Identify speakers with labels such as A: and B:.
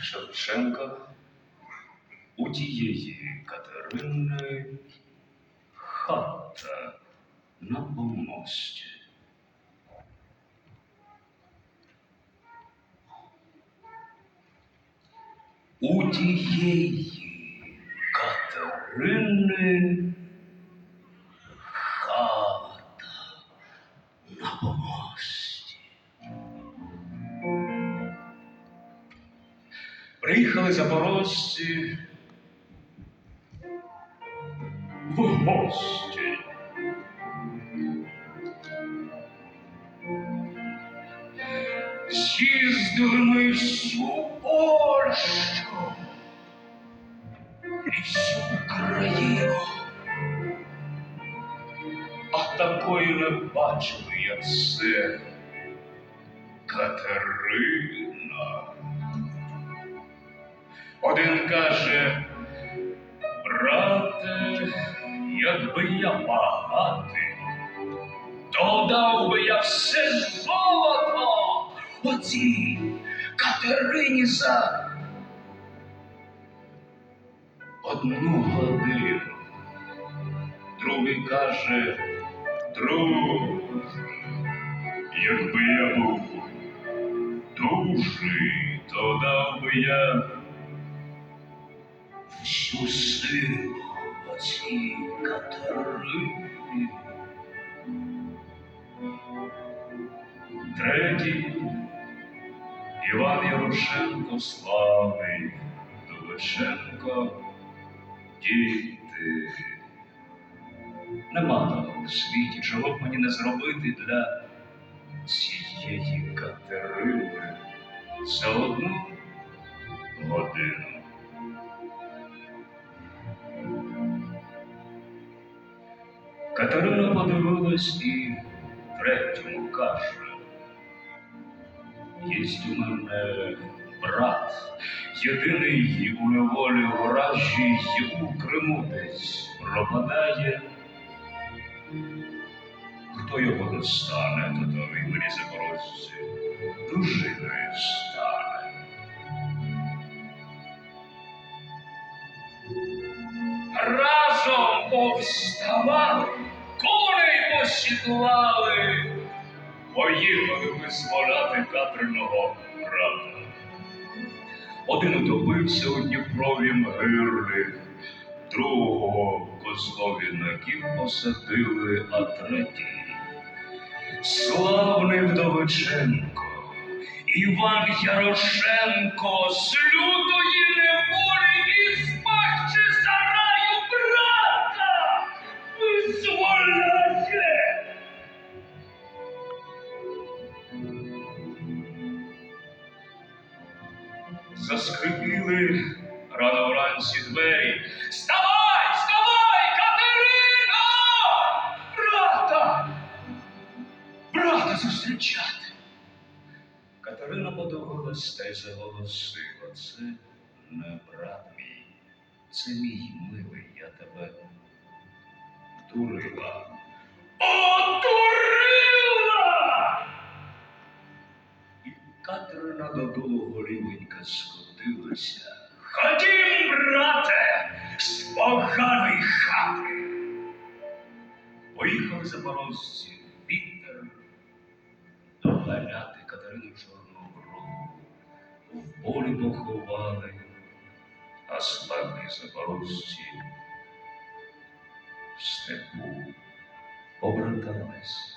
A: Шевченка у тієї Катерини хата на помості. У тієї Катерини хата на помості. Приїхали запорожці в гості. З'їздили ми всю Польщу і всю Україну. А такої не бачили я все. Катерина. Один каже, брате, якби я багатий, то дав би я все золото оцій Катерині за одну годину. Другий каже, друже, якби я був дужий, то дав би я силу оцій Катерині. Третій Іван Ярошенко славний, Довиченко, діти. Нема того в світі, чого б мені не зробити для цієї Катерини за одну годину. Катерина подивилась і третьому каже. Єсть у мене брат, єдиний у неволі вражій у Криму десь пропадає. Хто його достане, то той мені запорожці дружиною стане. Разом повставали, посідлали, поїхали визволяти Катриного брата. Один утопився у Дніпровім гирлі, другого козлові на кіп посадили, а третій славний Вдовиченко, Іван Ярошенко з лютої Заскрипіли рано вранці двері. Вставай, вставай, Катерина! Брата! Брата зустрічати. Катерина подивилась та заголосила. Це не брат мій, це мій милий, я тебе дурила. Одурила! Катерина додолу голівенька скотилася. Ходім, брате, з поганої хати. Поїхали запорожці в Вітер доганяти Катерину Чорноброву. В полі поховали, а славні запорожці в степу побратались.